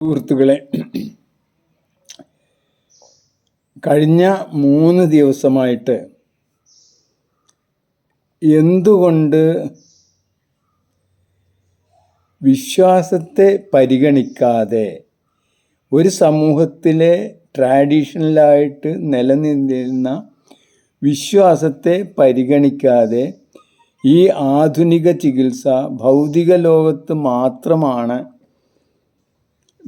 സുഹൃത്തുക്കളെ കഴിഞ്ഞ മൂന്ന് ദിവസമായിട്ട് എന്തുകൊണ്ട് വിശ്വാസത്തെ പരിഗണിക്കാതെ ഒരു സമൂഹത്തിലെ ട്രാഡീഷണലായിട്ട് നിലനിന്നിരുന്ന വിശ്വാസത്തെ പരിഗണിക്കാതെ ഈ ആധുനിക ചികിത്സ ഭൗതിക ലോകത്ത് മാത്രമാണ്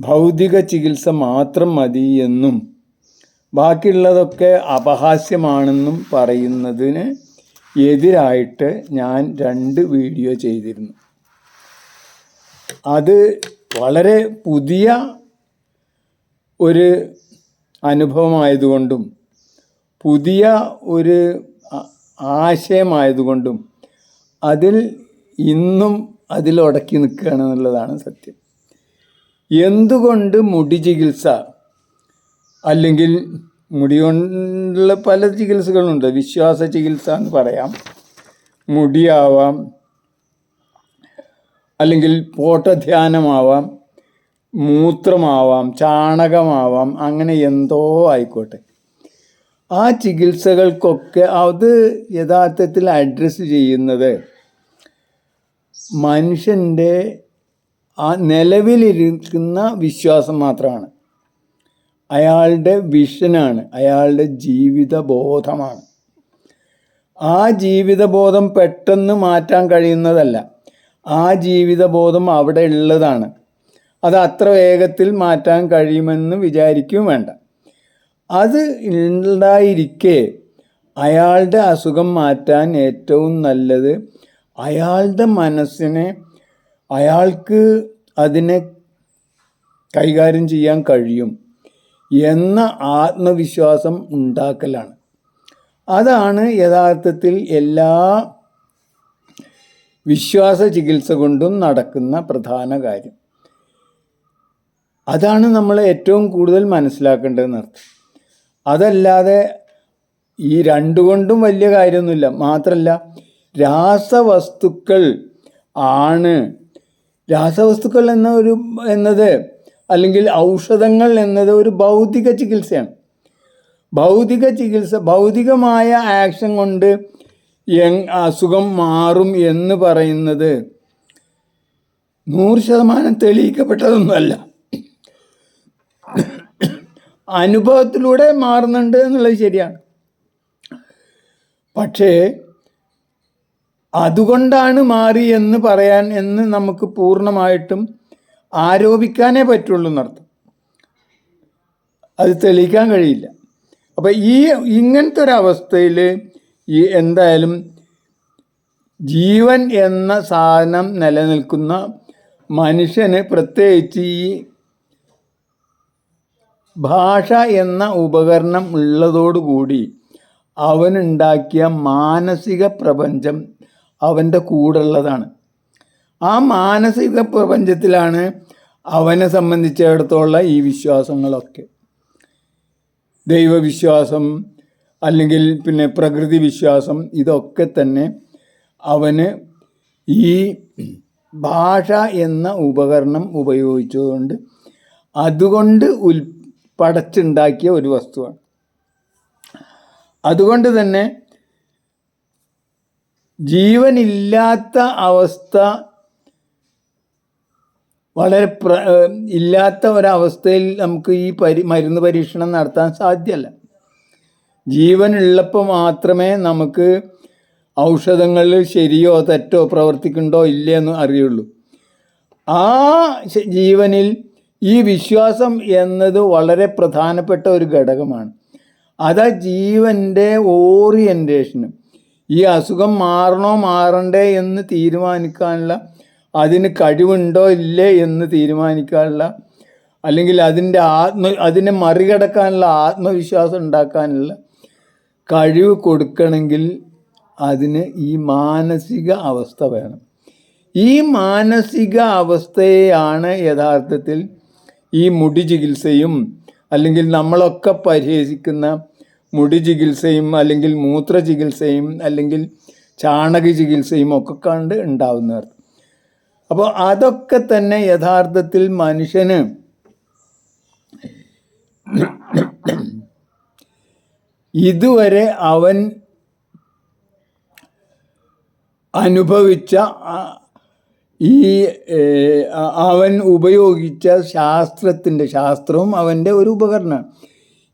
ഭൗതിക ചികിത്സ മാത്രം മതി എന്നും ബാക്കിയുള്ളതൊക്കെ അപഹാസ്യമാണെന്നും പറയുന്നതിന് എതിരായിട്ട് ഞാൻ രണ്ട് വീഡിയോ ചെയ്തിരുന്നു. അത് വളരെ പുതിയ ഒരു അനുഭവമായതുകൊണ്ടും പുതിയ ഒരു ആശയമായതുകൊണ്ടും അതിൽ ഇന്നും അതിലുടക്കി നിൽക്കുകയാണെന്നുള്ളതാണ് സത്യം. എന്തുകൊണ്ട് മുടി ചികിത്സ? അല്ലെങ്കിൽ മുടി കൊണ്ടുള്ള പല ചികിത്സകളുണ്ട്. വിശ്വാസ ചികിത്സ എന്ന് പറയാം. മുടിയാവാം. അല്ലെങ്കിൽ പോട്ടധ്യാനമാവാം. മൂത്രമാവാം. ചാണകമാവാം. അങ്ങനെ എന്തോ ആയിക്കോട്ടെ. ആ ചികിത്സകൾക്കൊക്കെ അത് യഥാർത്ഥത്തിൽ അഡ്രസ്സ് ചെയ്യുന്നത് മനുഷ്യന്റെ ആ നിലവിലിരിക്കുന്ന വിശ്വാസം മാത്രമാണ്. അയാളുടെ വിഷനാണ് അയാളുടെ ജീവിതബോധമാണ്. ആ ജീവിതബോധം പെട്ടെന്ന് മാറ്റാൻ കഴിയുന്നതല്ല. ആ ജീവിതബോധം അവിടെ ഉള്ളതാണ്. അത് അത്ര വേഗത്തിൽ മാറ്റാൻ കഴിയുമെന്ന് വിചാരിക്കുകയും വേണ്ട. അത് ഉണ്ടായിരിക്കെ അയാളുടെ അസുഖം മാറ്റാൻ ഏറ്റവും നല്ലത് അയാളുടെ മനസ്സിനെ അയാൾക്ക് അതിനെ കൈകാര്യം ചെയ്യാൻ കഴിയും എന്ന ആത്മവിശ്വാസം ഉണ്ടാക്കലാണ്. അതാണ് യഥാർത്ഥത്തിൽ എല്ലാ വിശ്വാസ ചികിത്സ കൊണ്ടും നടക്കുന്ന പ്രധാന കാര്യം. അതാണ് നമ്മൾ ഏറ്റവും കൂടുതൽ മനസ്സിലാക്കേണ്ടതെന്നർത്ഥം അതല്ലാതെ ഈ രണ്ടുകൊണ്ടും വലിയ കാര്യമൊന്നുമില്ല. മാത്രമല്ല രാസവസ്തുക്കൾ ആണ് രാസവസ്തുക്കൾ എന്ന ഒരു എന്നത് അല്ലെങ്കിൽ ഔഷധങ്ങൾ എന്നത് ഒരു ഭൗതിക ചികിത്സയാണ്. ഭൗതിക ചികിത്സ ഭൗതികമായ ആക്ഷൻ കൊണ്ട് അസുഖം മാറും എന്ന് പറയുന്നത് നൂറ് ശതമാനം തെളിയിക്കപ്പെട്ടതൊന്നുമല്ല. അനുഭവത്തിലൂടെ മാറുന്നുണ്ട് എന്നുള്ളത് ശരിയാണ്. പക്ഷേ അതുകൊണ്ടാണ് മാറി എന്ന് പറയാൻ എന്ന് നമുക്ക് പൂർണമായിട്ടും ആരോപിക്കാനേ പറ്റുള്ളൂ എന്നർത്ഥം. അത് തെളിയിക്കാൻ കഴിയില്ല. അപ്പം ഈ ഇങ്ങനത്തെ ഒരു അവസ്ഥയിൽ ഈ എന്തായാലും ജീവൻ എന്ന സാധനം നിലനിൽക്കുന്ന മനുഷ്യന് പ്രത്യേകിച്ച് ഈ ഭാഷ എന്ന ഉപകരണം ഉള്ളതോടുകൂടി അവനുണ്ടാക്കിയ മാനസിക പ്രപഞ്ചം അവന്റെ കൂടുള്ളതാണ് ആ മാനസിക പ്രപഞ്ചത്തിലാണ് അവനെ സംബന്ധിച്ചിടത്തോളം ഈ വിശ്വാസങ്ങളൊക്കെ. ദൈവവിശ്വാസം അല്ലെങ്കിൽ പിന്നെ പ്രകൃതി വിശ്വാസം ഇതൊക്കെ തന്നെ അവന് ഈ ഭാഷ എന്ന ഉപകരണം ഉപയോഗിച്ചതുകൊണ്ട് അതുകൊണ്ട് ഉൽ പടച്ചുണ്ടാക്കിയ ഒരു വസ്തുവാണ്. അതുകൊണ്ട് തന്നെ ജീവനില്ലാത്ത അവസ്ഥ വളരെ പ്ര ഇല്ലാത്ത ഒരവസ്ഥയിൽ നമുക്ക് ഈ പരി മരുന്ന് പരീക്ഷണം നടത്താൻ സാധ്യമല്ല ജീവനുള്ളപ്പോൾ മാത്രമേ നമുക്ക് ഔഷധങ്ങൾ ശരിയോ തെറ്റോ പ്രവർത്തിക്കുന്നുണ്ടോ ഇല്ലേ എന്ന് അറിയുള്ളൂ. ആ ജീവനിൽ ഈ വിശ്വാസം എന്നത് വളരെ പ്രധാനപ്പെട്ട ഒരു ഘടകമാണ്. അതാ ജീവന്റെ ഓറിയന്റേഷനും ഈ അസുഖം മാറണോ മാറണ്ടേ എന്ന് തീരുമാനിക്കാനുള്ള അതിന് കഴിവുണ്ടോ ഇല്ലേ എന്ന് തീരുമാനിക്കാനുള്ള അല്ലെങ്കിൽ അതിന്റെ ആത്മ അതിനെ മറികടക്കാനുള്ള ആത്മവിശ്വാസം ഉണ്ടാക്കാനുള്ള കഴിവ് കൊടുക്കണമെങ്കിൽ അതിന് ഈ മാനസിക അവസ്ഥ വേണം. ഈ മാനസിക അവസ്ഥയെയാണ് യഥാർത്ഥത്തിൽ ഈ മുടി ചികിത്സയും അല്ലെങ്കിൽ നമ്മളൊക്കെ പരിഹസിക്കുന്ന മുടി ചികിത്സയും അല്ലെങ്കിൽ മൂത്ര ചികിത്സയും അല്ലെങ്കിൽ ചാണക ചികിത്സയും ഒക്കെ കണ്ട് ഉണ്ടാവുന്നവർ. അപ്പോൾ അതൊക്കെ തന്നെ യഥാർത്ഥത്തിൽ മനുഷ്യന് ഇതുവരെ അവൻ അനുഭവിച്ച ഈ അവൻ ഉപയോഗിച്ച ശാസ്ത്രത്തിന്റെ ശാസ്ത്രവും അവന്റെ ഒരു ഉപകരണമാണ്.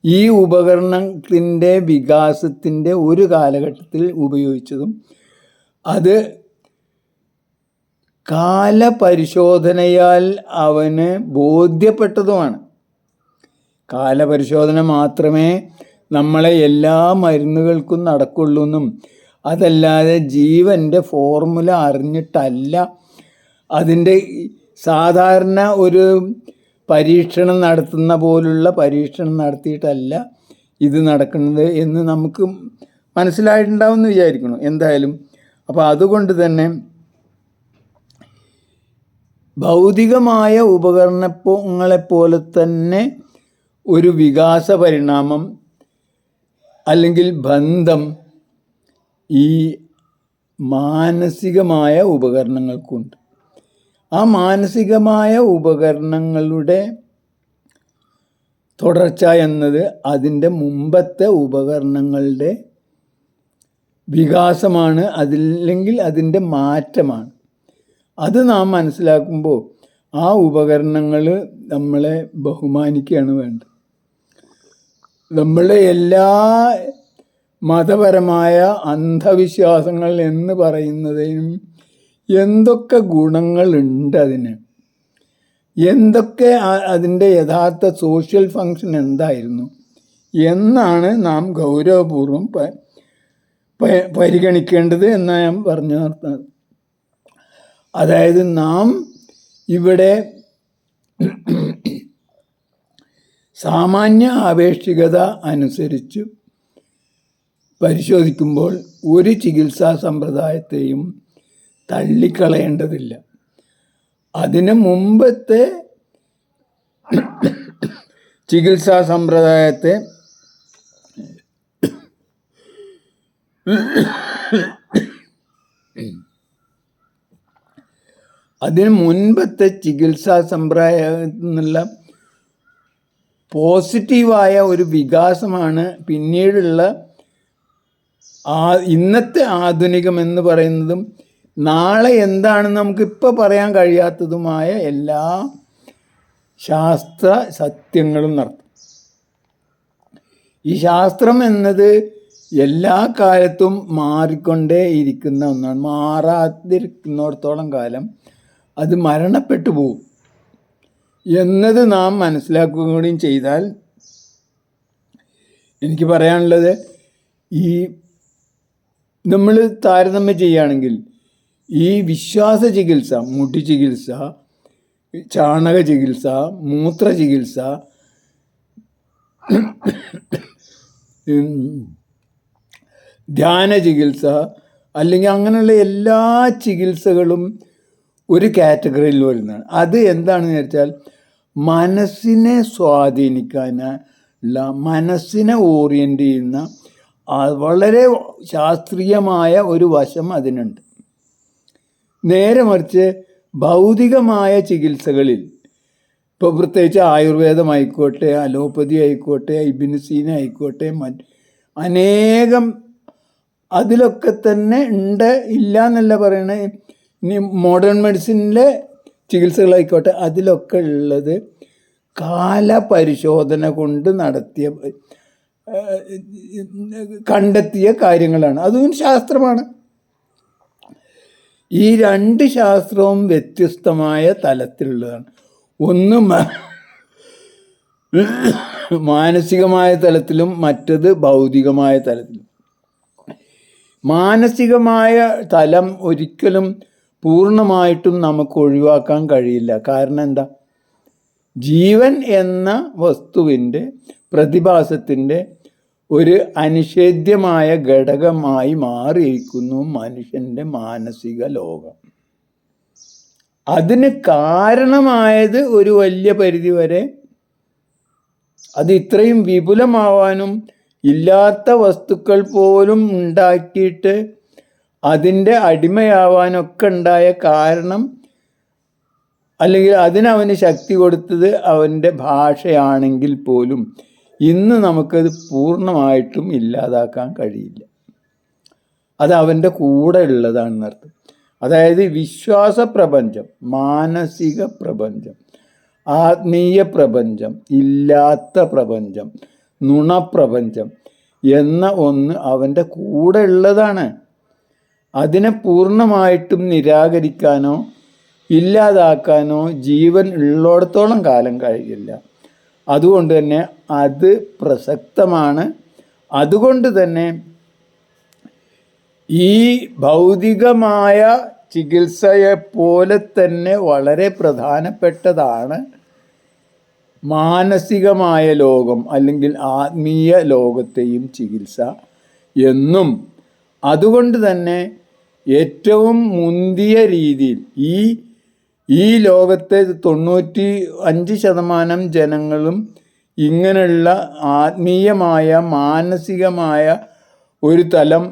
ഈ ഉപകരണത്തിന്റെ വികാസത്തിന്റെ ഒരു കാലഘട്ടത്തിൽ ഉപയോഗിച്ചതും അത് കാലപരിശോധനയാൽ അവന് ബോധ്യപ്പെട്ടതുമാണ്. കാലപരിശോധന മാത്രമേ നമ്മളെ എല്ലാ മരുന്നുകൾക്കും നടക്കുള്ളൂ എന്നും അതല്ലാതെ ജീവന്റെ ഫോർമുല അറിഞ്ഞിട്ടല്ല. അതിന്റെ സാധാരണ ഒരു പരീക്ഷണം നടത്തുന്ന പോലുള്ള പരീക്ഷണം നടത്തിയിട്ടല്ല ഇത് നടക്കുന്നത് എന്ന് നമുക്ക് മനസ്സിലായിട്ടുണ്ടാവും എന്ന് വിചാരിക്കണം എന്തായാലും അപ്പോൾ അതുകൊണ്ട് തന്നെ ഭൗതികമായ ഉപകരണങ്ങളെപ്പോലെ തന്നെ ഒരു വികാസ പരിണാമം അല്ലെങ്കിൽ ബന്ധം ഈ മാനസികമായ ഉപകരണങ്ങൾക്കുണ്ട്. ആ മാനസികമായ ഉപകരണങ്ങളുടെ തുടർച്ച എന്നത് അതിന്റെ മുമ്പത്തെ ഉപകരണങ്ങളുടെ വികാസമാണ് അതില്ലെങ്കിൽ അതിന്റെ മാറ്റമാണ്. അത് നാം മനസ്സിലാക്കുമ്പോൾ ആ ഉപകരണങ്ങൾ നമ്മളെ ബഹുമാനിക്കുകയാണ് വേണ്ടത്. നമ്മളുടെ എല്ലാ മതപരമായ അന്ധവിശ്വാസങ്ങൾ എന്ന് പറയുന്നതിനും എന്തൊക്കെ ഗുണങ്ങളുണ്ട് അതിന്? എന്തൊക്കെ അതിന്റെ യഥാർത്ഥ സോഷ്യൽ ഫങ്ഷൻ എന്തായിരുന്നു? എന്നാണ് നാം ഗൗരവപൂർവം പരിഗണിക്കേണ്ടത് എന്ന് ഞാൻ പറഞ്ഞു നിർത്തുന്നത്. അതായത് നാം ഇവിടെ സാമാന്യ ആപേക്ഷികത അനുസരിച്ച് പരിശോധിക്കുമ്പോൾ ഒരു ചികിത്സാ സമ്പ്രദായത്തെയും തള്ളിക്കളയേണ്ടതില്ല. അതിന് മുമ്പത്തെ ചികിത്സാ സമ്പ്രദായത്തെ അതിന് മുൻപത്തെ ചികിത്സാ സമ്പ്രദായത്തിൽ നിന്നുള്ള പോസിറ്റീവായ ഒരു വികാസമാണ് പിന്നീടുള്ള ആ ഇന്നത്തെ ആധുനികം എന്ന് പറയുന്നതും നാളെ എന്താണെന്ന് നമുക്കിപ്പോൾ പറയാൻ കഴിയാത്തതുമായ എല്ലാ ശാസ്ത്ര സത്യങ്ങളും നടത്തും. ഈ ശാസ്ത്രം എന്നത് എല്ലാ കാലത്തും മാറിക്കൊണ്ടേ ഇരിക്കുന്ന ഒന്നാണ്. മാറാതിരിക്കുന്നിടത്തോളം കാലം അത് മരണപ്പെട്ടു പോകും. എന്നത് നാം മനസ്സിലാക്കുകയും ചെയ്താൽ എനിക്ക് പറയാനുള്ളത് ഈ നമ്മൾ താരതമ്യം ചെയ്യുകയാണെങ്കിൽ ഈ വിശ്വാസ ചികിത്സ മുടി ചികിത്സ ചാണക ചികിത്സ മൂത്ര ചികിത്സ ധ്യാന ചികിത്സ അല്ലെങ്കിൽ അങ്ങനെയുള്ള എല്ലാ ചികിത്സകളും ഒരു കാറ്റഗറിയിൽ വരുന്നതാണ്. അത് എന്താണെന്ന് വെച്ചാൽ മനസ്സിനെ സ്വാധീനിക്കാനുള്ള മനസ്സിനെ ഓറിയന്റ് ചെയ്യുന്ന വളരെ ശാസ്ത്രീയമായ ഒരു വശം അതിനുണ്ട്. നേരെ മറിച്ച് ഭൗതികമായ ചികിത്സകളിൽ. ഇപ്പോൾ പ്രത്യേകിച്ച് ആയുർവേദമായിക്കോട്ടെ അലോപ്പതി ആയിക്കോട്ടെ ഇബിനുസീന ആയിക്കോട്ടെ മറ്റ് അനേകം അതിലൊക്കെ തന്നെ ഉണ്ട് ഇല്ല എന്നല്ല പറയണേ. ഇനി മോഡേൺ മെഡിസിനിലെ ചികിത്സകളായിക്കോട്ടെ അതിലൊക്കെ ഉള്ളത് കാലപരിശോധന കൊണ്ട് നടത്തിയ കണ്ടെത്തിയ കാര്യങ്ങളാണ്. അതും ശാസ്ത്രമാണ്. ഈ രണ്ട് ശാസ്ത്രവും വ്യത്യസ്തമായ തലത്തിലുള്ളതാണ്. ഒന്ന് മാനസികമായ തലത്തിലും മറ്റത് ഭൗതികമായ തലത്തിലും. മാനസികമായ തലം ഒരിക്കലും പൂർണമായിട്ടും നമുക്ക് ഒഴിവാക്കാൻ കഴിയില്ല. കാരണം എന്താ? ജീവൻ എന്ന വസ്തുവിന്റെ പ്രതിഭാസത്തിന്റെ ഒരു അനിഷേധ്യമായ ഘടകമായി മാറിയിരിക്കുന്നു മനുഷ്യന്റെ മാനസിക ലോകം. അതിന് കാരണമായത് ഒരു വലിയ പരിധി വരെ അത് ഇത്രയും വിപുലമാവാനും ഇല്ലാത്ത വസ്തുക്കൾ പോലും ഉണ്ടാക്കിയിട്ട് അതിന്റെ അടിമയാവാനൊക്കെ ഉണ്ടായ കാരണം അല്ലെങ്കിൽ അതിനവന് ശക്തി കൊടുത്തത് അവന്റെ ഭാഷയാണെങ്കിൽ പോലും ഇന്ന് നമുക്കത് പൂർണമായിട്ടും ഇല്ലാതാക്കാൻ കഴിയില്ല. അത് അവന്റെ കൂടെ ഉള്ളതാണെന്നർത്ഥം അതായത് വിശ്വാസ പ്രപഞ്ചം മാനസിക പ്രപഞ്ചം ആത്മീയ പ്രപഞ്ചം ഇല്ലാത്ത പ്രപഞ്ചം നുണപ്രപഞ്ചം എന്ന ഒന്ന് അവന്റെ കൂടെ ഉള്ളതാണ്. അതിനെ പൂർണമായിട്ടും നിരാകരിക്കാനോ ഇല്ലാതാക്കാനോ ജീവൻ ഉള്ളിടത്തോളം കാലം കഴിയില്ല. അതുകൊണ്ട് തന്നെ അത് പ്രസക്തമാണ്. അതുകൊണ്ട് തന്നെ ഈ ഭൗതികമായ ചികിത്സയെ പോലെ തന്നെ വളരെ പ്രധാനപ്പെട്ടതാണ് മാനസികമായ ലോകം അല്ലെങ്കിൽ ആത്മീയ ലോകത്തെയും ചികിത്സ എന്നും. അതുകൊണ്ട് തന്നെ ഏറ്റവും മുന്തിയ രീതിയിൽ ഈ ഈ ലോകത്തെ തൊണ്ണൂറ്റി അഞ്ച് ശതമാനം ജനങ്ങളും ഇങ്ങനെയുള്ള ആത്മീയമായ മാനസികമായ ഒരു തലം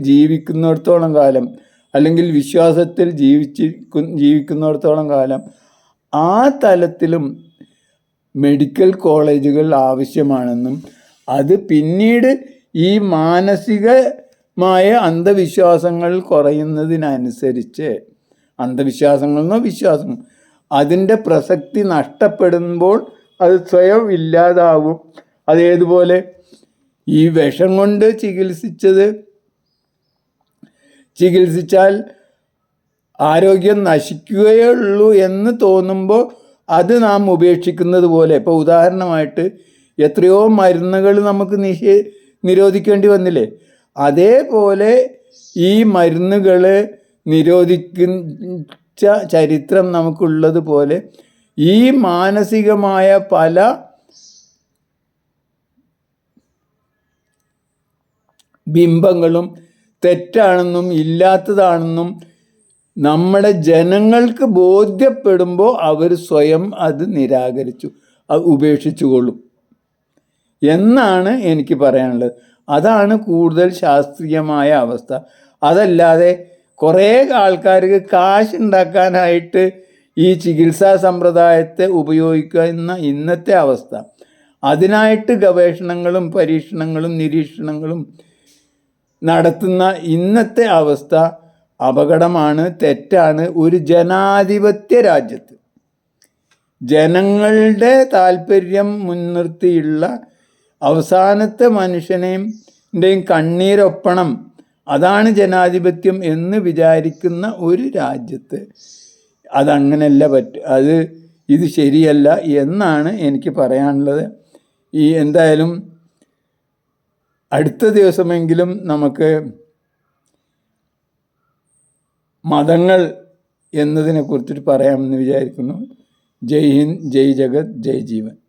ജീവിക്കുന്നിടത്തോളം കാലം അല്ലെങ്കിൽ വിശ്വാസത്തിൽ ജീവിച്ച് ജീവിക്കുന്നിടത്തോളം കാലം ആ തലത്തിലും മെഡിക്കൽ കോളേജുകൾ ആവശ്യമാണെന്നും അത് പിന്നീട് ഈ മാനസികമായ അന്ധവിശ്വാസങ്ങൾ കുറയുന്നതിനനുസരിച്ച് അന്ധവിശ്വാസങ്ങളെന്നോ വിശ്വാസം അതിന്റെ പ്രസക്തി നഷ്ടപ്പെടുമ്പോൾ അത് സ്വയം ഇല്ലാതാവും. അതേതുപോലെ ഈ വിഷം കൊണ്ട് ചികിത്സിച്ചത് ചികിത്സിച്ചാൽ ആരോഗ്യം നശിക്കുകയേ ഉള്ളൂ എന്ന് തോന്നുമ്പോൾ അത് നാം ഉപേക്ഷിക്കുന്നത് പോലെ. ഇപ്പോൾ ഉദാഹരണമായിട്ട് എത്രയോ മരുന്നുകൾ നമുക്ക് നിഷേ നിരോധിക്കേണ്ടി വന്നില്ലേ? അതേപോലെ ഈ മരുന്നുകൾ നിരോധിച്ച ചരിത്രം നമുക്കുള്ളതുപോലെ ഈ മാനസികമായ പല ബിംബങ്ങളും തെറ്റാണെന്നും ഇല്ലാത്തതാണെന്നും നമ്മുടെ ജനങ്ങൾക്ക് ബോധ്യപ്പെടുമ്പോൾ അവർ സ്വയം അത് നിരാകരിച്ചു ഉപേക്ഷിച്ചു ഉപേക്ഷിച്ചുകൊള്ളും. എന്നാണ് എനിക്ക് പറയാനുള്ളത്. അതാണ് കൂടുതൽ ശാസ്ത്രീയമായ അവസ്ഥ. അതല്ലാതെ കുറേ ആൾക്കാർക്ക് കാശ് ഉണ്ടാക്കാനായിട്ട് ഈ ചികിത്സാ സമ്പ്രദായത്തെ ഉപയോഗിക്കുന്ന ഇന്നത്തെ അവസ്ഥ. അതിനായിട്ട് ഗവേഷണങ്ങളും പരീക്ഷണങ്ങളും നിരീക്ഷണങ്ങളും നടത്തുന്ന ഇന്നത്തെ അവസ്ഥ അപകടമാണ് തെറ്റാണ് ഒരു ജനാധിപത്യ രാജ്യത്ത്. ജനങ്ങളുടെ താല്പര്യം മുൻനിർത്തിയുള്ള അവസാനത്തെ മനുഷ്യനെയും കണ്ണീരൊപ്പണം അതാണ് ജനാധിപത്യം എന്ന് വിചാരിക്കുന്ന ഒരു രാജ്യത്ത്. അതങ്ങനെയല്ല പറ്റ അത് ഇത് ശരിയല്ല എന്നാണ് എനിക്ക് പറയാനുള്ളത്. ഈ എന്തായാലും അടുത്ത ദിവസമെങ്കിലും നമുക്ക് മതങ്ങൾ എന്നതിനെ കുറിച്ചിട്ട് പറയാമെന്ന് വിചാരിക്കുന്നു. ജയ് ഹിന്ദ് ജയ് ജഗത് ജയ് ജീവൻ.